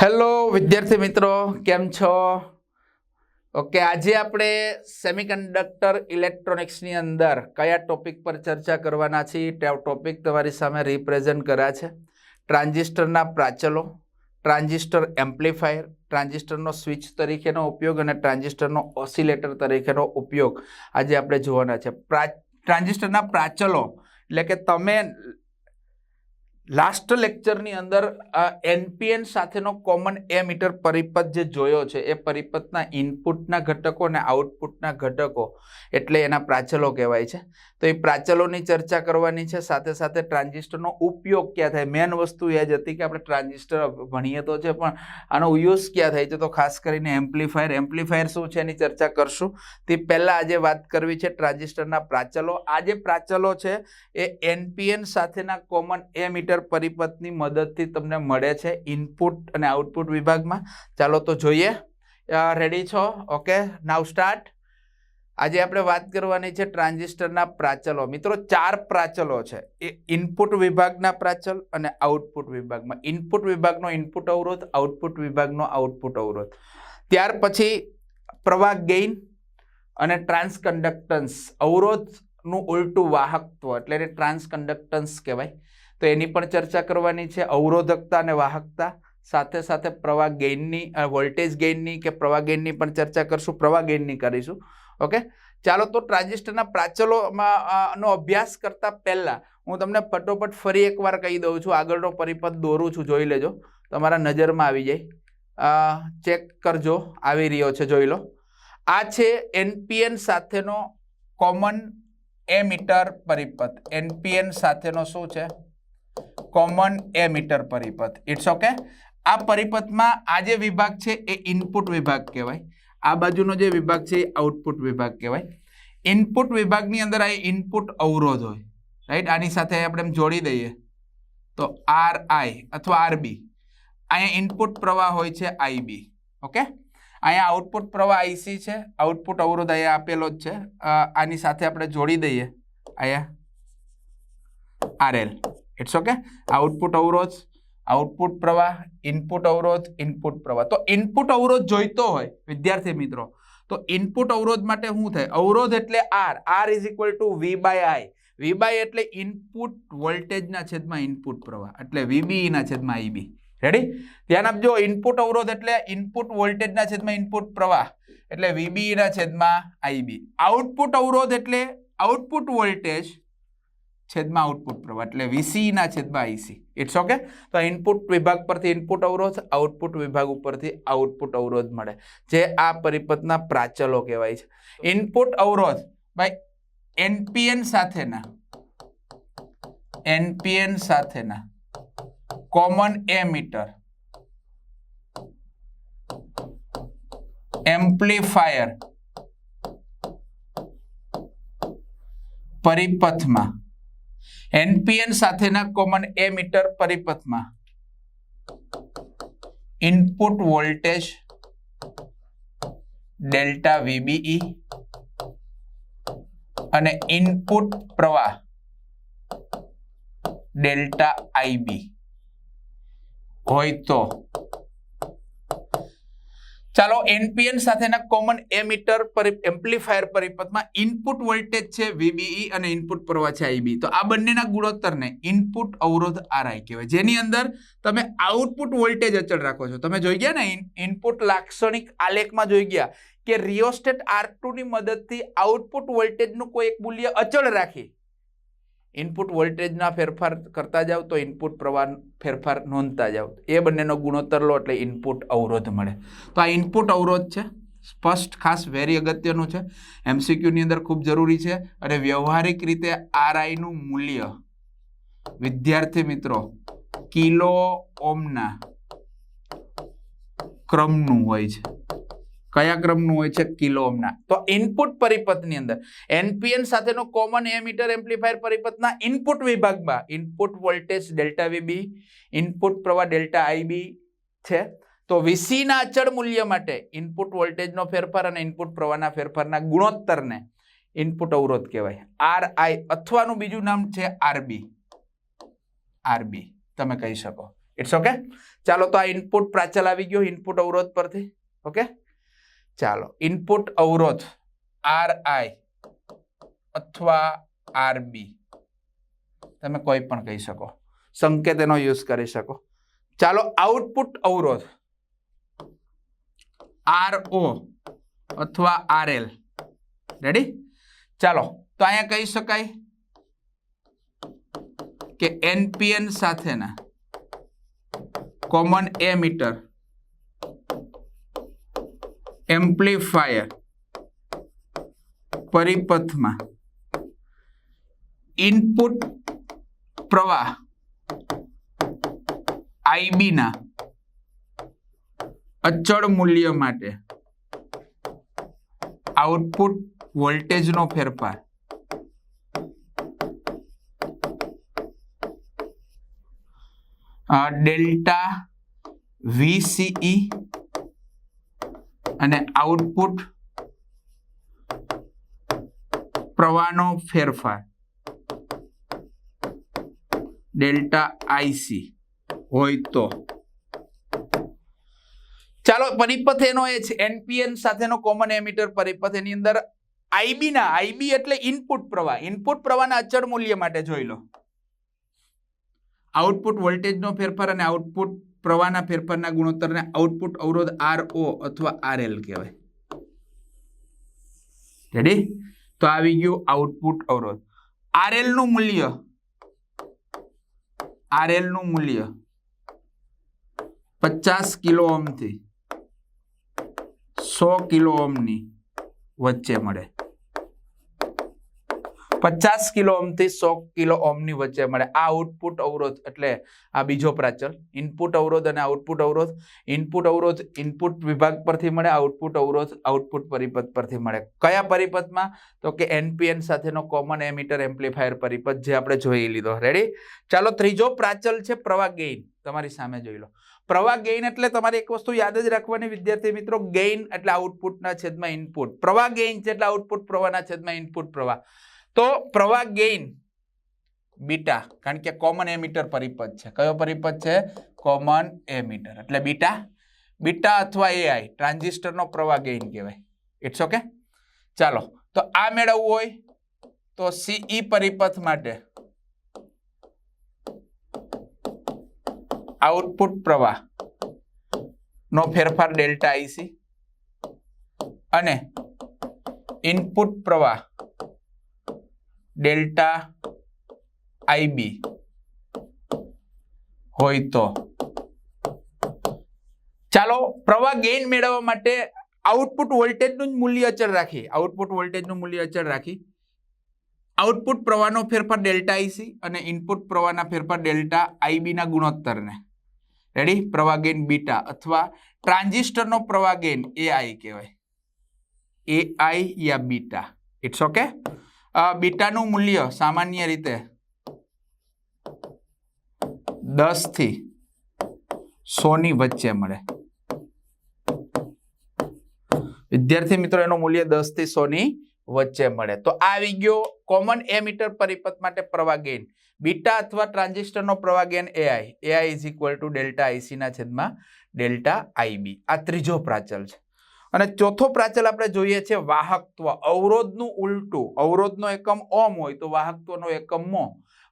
Hello વિદ્યાર્થી મિત્રો, કેમ છો? ઓકે, આજે આપણે સેમિકન્ડક્ટર ઇલેક્ટ્રોનિક્સની અંદર કયા ટોપિક પર ચર્ચા કરવાના છીએ? તે ટોપિક તમારી સામે રિપ્રેઝન્ટ કર્યા છે. ટ્રાન્ઝિસ્ટરના પ્રાચલો, ટ્રાન્ઝિસ્ટર એમ્પ્લીફાયર, ટ્રાન્ઝિસ્ટરનો સ્વિચ તરીકેનો ઉપયોગ અને ટ્રાન્ઝિસ્ટરનો ઓસિલેટર તરીકેનો ઉપયોગ આજે આપણે જોવાના છે. પ્રા, ટ્રાન્ઝિસ્ટરના પ્રાચલો, એટલે કે તમે લાસ્ટ લેક્ચરની અંદર એનપીએન સાથેનો કોમન એ મીટર પરિપથ જે જોયો છે, એ પરિપથના ઇનપુટના ઘટકો અને આઉટપુટના ઘટકો, એટલે એના પ્રાચલો કહેવાય છે. તો એ પ્રાચલોની ચર્ચા કરવાની છે, સાથે સાથે ટ્રાન્ઝિસ્ટરનો ઉપયોગ ક્યાં થાય? મેન વસ્તુ એ જ હતી કે આપણે ટ્રાન્ઝિસ્ટર ભણીએ તો છે, પણ આનો યુઝ ક્યાં થાય છે? તો ખાસ કરીને એમ્પ્લીફાયર એમ્પ્લીફાયર શું છે એની ચર્ચા કરશું. તે પહેલાં આજે વાત કરવી છે ટ્રાન્ઝિસ્ટરના પ્રાચલો. આ જે પ્રાચલો છે, એ એનપીએન સાથેના કોમન એમીટર પરિપથની મદદથી તમને મળે છે ઇનપુટ અને આઉટપુટ વિભાગમાં. ચાલો તો જોઈએ. રેડી છો? ઓકે નાવ સ્ટાર્ટ આજે આપણે વાત કરવાની છે ટ્રાન્ઝિસ્ટરના પ્રાચલો. મિત્રો, ચાર પ્રાચલો છે. એ ઇનપુટ વિભાગના પ્રાચલ અને આઉટપુટ વિભાગમાં. ઇનપુટ વિભાગનો ઇનપુટ અવરોધ આઉટપુટ વિભાગનો આઉટપુટ અવરોધ. ત્યાર પછી પ્રવાહ ગેઇન અને ટ્રાન્સકન્ડક્ટન્સ અવરોધનું ઉલટું વાહકત્વ, એટલે ટ્રાન્સકન્ડક્ટન્સ કહેવાય. તો એની પણ ચર્ચા કરવાની છે. અવરોધકતા અને વાહકતા. સાથે સાથે પ્રવાહ ગેઇનની વોલ્ટેજ ગેઇનની કે પ્રવાહ ગેઇનની પણ ચર્ચા કરશું. પ્રવાહ ગેઇનની કરીશું. ઓકે? ચાલો તો ટ્રાન્ઝિસ્ટરના પ્રાચલોમાં નો અભ્યાસ કરતા પહેલાં હું તમને ફટોફટ ફરી એકવાર કહી દઉં છું. આગળનો પરિપથ દોરું છું. જોઈ લેજો. તમારા નજરમાં આવી જાય. ચેક કરજો. આવી રહ્યો છે. જોઈ લો. આ છે એનપીએન સાથેનો કોમન એમીટર પરિપથ. એનપીએન સાથેનો શું છે? કોમન એમીટર પરિપથ. ઇટ્સ ઓકે આ પરિપથમાં આ જે વિભાગ છે એ ઇનપુટ વિભાગ કહેવાય. આ બાજુનો જે વિભાગ છે એ આઉટપુટ વિભાગ કહેવાય. ઇનપુટ વિભાગની અંદર આ ઇનપુટ અવરોધ હોય. રાઈટ આની સાથે આપણે એમ જોડી દઈએ. તો આર આઈ અથવા આરબી અહીંયા ઇનપુટ પ્રવાહ હોય છે આઈબી ઓકે અહીંયા આઉટપુટ પ્રવાહ આઈસી છે. આઉટપુટ અવરોધ અહીંયા આપેલો જ છે. આની સાથે આપણે જોડી દઈએ. અહીંયા આરએલ ઇટ્સ ઓકે આઉટપુટ અવરોધ આઉટપુટ પ્રવાહ ઇનપુટ અવરોધ ઇનપુટ પ્રવાહ. તો ઇનપુટ અવરોધ જોઈતો હોય, વિદ્યાર્થી મિત્રો, તો ઇનપુટ અવરોધ માટે શું થાય? અવરોધ એટલે R R is equal to V by I V by એટલે ઇનપુટ વોલ્ટેજના છેદમાં ઇનપુટ પ્રવાહ. એટલે વીબી ના છેદમાં આઈબી રેડી ધ્યાન આપજો ઇનપુટ અવરોધ એટલે ઇનપુટ વોલ્ટેજના છેદમાં ઇનપુટ પ્રવાહ. એટલે વીબીના છેદમાં આઈબી આઉટપુટ અવરોધ એટલે આઉટપુટ વોલ્ટેજ છેદમાં આઉટપુટ પ્રવાહ, એટલે વીસી ના છેદમાં આઈસી ઇટ્સ ઓકે તો ઇનપુટ વિભાગ પરથી ઇનપુટ અવરોધ આઉટપુટ વિભાગ ઉપરથી આઉટપુટ અવરોધ મળે. જે આ પરિપથના પ્રાચલો કહેવાય છે. ઇનપુટ અવરોધ ભાઈ એનપીએન સાથેના એનપીએન સાથેના કોમન એ મીટર એમ્પ્લીફાયર પરિપથમાં એનપીએન સાથેના કોમન એ મીટર પરિપથમાં ઇનપુટ વોલ્ટેજ ડેલ્ટા વીબીઈ અને ઇનપુટ પ્રવાહ ડેલ્ટા આઈબી. હોય તો ચાલો એનપીએન સાથેના કોમન એમીટર એમ્પ્લીફાયર પરિપથમાં ઇનપુટ વોલ્ટેજ છે વીબીઈ અને ઇનપુટ પ્રવાહ છે આઈબી તો આ બંનેના ગુણોત્તરને ઇનપુટ અવરોધ આરઆઈ કહેવાય. જેની અંદર તમે આઉટપુટ વોલ્ટેજ અચળ રાખો છો. તમે જોઈ ગયા ને? ઇનપુટ લાક્ષણિક આલેખમાં જોઈ ગયા કે રિયોસ્ટેટ આરની મદદથી આઉટપુટ વોલ્ટેજનું કોઈ એક મૂલ્ય અચળ રાખી. ઇનપુટ વોલ્ટેજના ફેરફાર કરતા જાઓ તો ઇનપુટ પ્રવાહ ફેરફાર નોંધતા જાઓ. એ બંનેનો ગુણોત્તર લો એટલે ઇનપુટ અવરોધ મળે. તો આ ઇનપુટ અવરોધ છે. સ્પષ્ટ, ખાસ વેરી અગત્યનું છે. એમસીક્યુની અંદર ખૂબ જરૂરી છે અને વ્યવહારિક રીતે આરઆઈનું મૂલ્ય. વિદ્યાર્થી મિત્રો, કિલો ઓમના ક્રમનું હોય છે. કયા ક્રમનું હોય છે? કિલો ઓમના તો ઇનપુટ પરિપથની અંદર. એનપીએન સાથેનો કોમન એમીટર એમ્પ્લીફાયર પરિપથના ઇનપુટ વિભાગમાં. Input voltage delta VB input પ્રવાહ ડેલ્ટા આઈબી છે. તો વીસીના અચળ મૂલ્ય માટે ઇનપુટ વોલ્ટેજનો ફેરફાર અને ઇનપુટ પ્રવાહના ફેરફારના ગુણોત્તરને ઇનપુટ અવરોધ કહેવાય. આર આઈ અથવાનું બીજું નામ છે આરબી આરબી તમે કહી શકો. ઇટ્સ ઓકે ચાલો તો આ ઇનપુટ પ્રાચલ આવી ગયો. ઇનપુટ અવરોધ પરથી. ઓકે ચાલો ઇનપુટ અવરોધ આર આઈ અથવા આર બી તમે કોઈ પણ કહી શકો. સંકેત એનો યુઝ કરી શકો. ચાલો આઉટપુટ અવરોધ આર ઓ અથવા આર એલ રેડી ચાલો, તો અહીંયા કહી શકાય કે એનપીએન સાથેના કોમન એમીટર એમ્પ્લીફાયર પરિપથમાં ઇનપુટ પ્રવાહ આઈબીના અચળ મૂલ્ય માટે આઉટપુટ વોલ્ટેજનો ફેરફાર. ડેલ્ટા વીસીઈ અને આઉટપુટ પ્રવાહનો ફેરફાર. ડેલ્ટા આઈસી હોય તો. ચાલો પરિપથ એનો એ છે. એનપીએન સાથેનો કોમન એમીટર પરિપથ એની અંદર આઈબી ના આઈબી એટલે ઇનપુટ પ્રવાહ. ઇનપુટ પ્રવાહના અચળ મૂલ્ય માટે જોઈ લો. આઉટપુટ વોલ્ટેજનો ફેરફાર અને આઉટપુટ પ્રવાહના ફેરફારના ગુણોત્તરને આઉટપુટ અવરોધ આર ઓ અથવા આર એલ કહેવાય. રેડી તો આવી ગયું આઉટપુટ અવરોધ. આરનું મૂલ્ય. આરનું મૂલ્ય પચાસ કિલો ઓહમથી સો કિલો ઓમની વચ્ચે મળે. પચાસ કિલો ઓમથી સો કિલો ઓમની વચ્ચે મળે. આ આઉટપુટ અવરોધ એટલે આ બીજો પ્રાચલ. ઇનપુટ અવરોધ અને આઉટપુટ અવરોધ. ઇનપુટ અવરોધ ઇનપુટ વિભાગ પરથી મળે આઉટપુટ અવરોધ આઉટપુટ પરિપથ પરથી મળે. કયા પરિપથમાં? તો કે એનપીએન સાથેનો કોમન એમીટર એમ્પ્લીફાયર પરિપથ જે આપણે જોઈ લીધો. રેડી ચાલો, ત્રીજો પ્રાચલ છે પ્રવાહ ગેઇન તમારી સામે જોઈ લો. પ્રવાહ ગેઇન એટલે તમારે એક વસ્તુ યાદ જ રાખવાની, વિદ્યાર્થી મિત્રો ગેઇન એટલે આઉટપુટના છેદમાં ઇનપુટ પ્રવાહ ગેઇન છે એટલે આઉટપુટ પ્રવાહના છેદમાં ઇનપુટ પ્રવાહ. તો પ્રવાહ ગેઇન બીટા કારણ કે કોમન એમીટર પરિપથ છે. કયો પરિપથ છે? કોમન એમીટર એટલે બીટા બીટા અથવા એઆઈ ટ્રાન્ઝિસ્ટરનો પ્રવાહ ગેઇન કહેવાય. ઇટ્સ ઓકે ચાલો, તો આ મેળવવું હોય, તો સીઈ પરિપથ માટે આઉટપુટ પ્રવાહ નો ફેરફાર ડેલ્ટા આઈસી અને ઇનપુટ પ્રવાહ ડેલ્ટા આઈબી હોય તો. ચાલો, પ્રવાહ ગેઇન મેળવવા માટે આઉટપુટ વોલ્ટેજનું જ મૂલ્ય અચળ રાખી આઉટપુટ વોલ્ટેજનું મૂલ્ય અચળ રાખી. આઉટપુટ પ્રવાહનો ફેરફાર ડેલ્ટા આઈસી અને ઇનપુટ પ્રવાહના ફેરફાર ડેલ્ટા આઈબીના ગુણોત્તરને. રેડી પ્રવાહ ગેઇન બીટા અથવા ટ્રાન્ઝિસ્ટરનો પ્રવાહ ગેઇન એઆઈ કહેવાય. એ આઈ યા બીટા ઇટ્સ ઓકે બીટાનું મૂલ્ય સામાન્ય રીતે દસથી સો વચ્ચે મળે. વિદ્યાર્થી મિત્રો, એનું મૂલ્ય દસથી સો વચ્ચે મળે. તો આ આવી ગયો કોમન એમીટર પરિપથ માટે પ્રવાહ ગેઇન બીટા અથવા ટ્રાન્ઝિસ્ટરનો પ્રવાહ gain AI AI is equal to delta IC ના છેદમાં ડેલ્ટા આઈબી આ ત્રીજો પ્રાચલ છે. અને ચોથો પ્રાચલ આપણે જોઈએ છે વાહકત્વ. અવરોધનું ઉલટું. અવરોધનો એકમ ઓમ હોય તો વાહકત્વનો એકમ મો.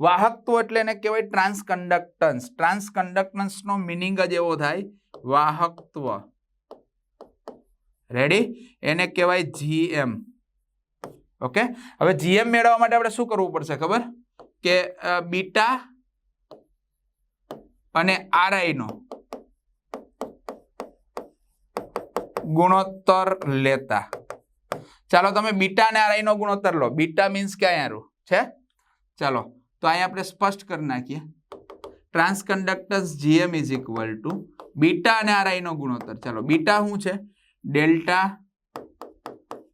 વાહકત્વ એટલે એને કહેવાય ટ્રાન્સકન્ડક્ટન્સ. ટ્રાન્સકન્ડક્ટન્સનો મિનિંગ જ એવો થાય, વાહકત્વ. રેડી એને કહેવાય જીએમ ઓકે હવે જીએમ મેળવવા માટે આપણે શું કરવું પડશે ખબર? કે બીટા અને આરઆઈ નો ગુણોત્તર લેતા. ચાલો તમે બીટા અને આરઆઈ નો ગુણોત્તર લો. બીટા મીન્સ કે અહીંયા છે? ચાલો, તો અહીંયા આપણે સ્પષ્ટ કરી નાખીએ. Transconductors GM is equal to beta અને આરઆઈ નો ગુણોત્તર. ચાલો, બીટા શું છે? ડેલ્ટા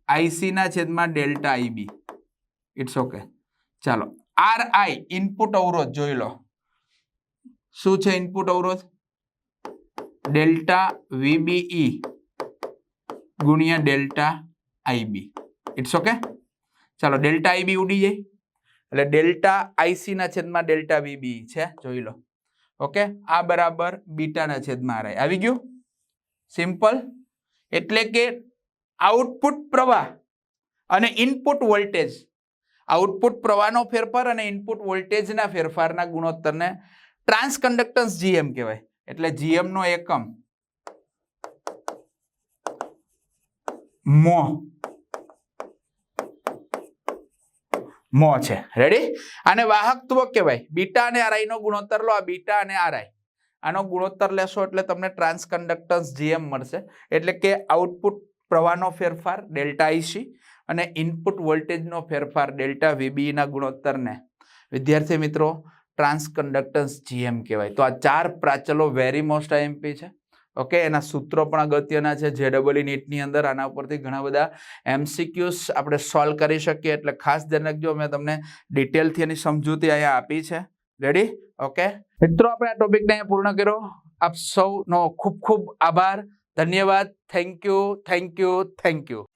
આઈસી ના છેદમાં ડેલ્ટા આઈબી ઇટ્સ ઓકે ચાલો, આર આઈ ઇનપુટ અવરોધ જોઈ લો. શું છે ઇનપુટ અવરોધ? ડેલ્ટા વીબીઈ ગુણ્યા ડેલ્ટા આઈબી ઇટ્સ ઓકે ચાલો, ડેલ્ટા આઈબી ઉડી જાય. એટલે ડેલ્ટા આઈસી ના છેદમાં ડેલ્ટા વીબી છે, જોઈ લો. ઓકે આ બરાબર બીટાના છેદમાં આરઆઈ આવી ગયું? સિમ્પલ એટલે કે આઉટપુટ પ્રવાહ અને ઇનપુટ વોલ્ટેજ આઉટપુટ પ્રવાહનો ફેરફાર અને ઇનપુટ વોલ્ટેજના ફેરફારના ગુણોત્તરને ટ્રાન્સકન્ડક્ટન્સ જીએમ કહેવાય. એટલે જીએમનો એકમ મો. મો છે. રેડી આને વાહકત્વ કહેવાય. બીટા અને આરઆઈ નો ગુણોત્તર લો. આ બીટા અને આરઆઈ આનો ગુણોત્તર લેશો એટલે તમને ટ્રાન્સકન્ડક્ટન્સ જીએમ મળશે. એટલે કે આઉટપુટ પ્રવાહનો ફેરફાર ડેલ્ટા આઈસી અને ઇનપુટ વોલ્ટેજનો ફેરફાર ડેલ્ટા વીબીના ગુણોત્તરને. વિદ્યાર્થી મિત્રો, ટ્રાન્સકન્ડક્ટન્સ જીએમ કહેવાય. તો આ ચાર પ્રાચલો વેરી મોસ્ટ આઈએમપી છે. ઓકે? એના સૂત્રો પણ અગત્યના છે. જે ડબલ નીટની અંદર આના ઉપરથી ઘણા બધા એમસીક્યુસ આપણે સોલ્વ કરી શકીએ. એટલે ખાસ ધ્યાન રાખજો, મેં તમને ડિટેલથી એની સમજૂતી અહીંયા આપી છે. Ready okay? મિત્રો, આપણે આ ટોપિકને અહીંયા પૂર્ણ કર્યો. આપ સૌનો ખૂબ ખૂબ આભાર. ધન્યવાદ. Thank you thank you thank you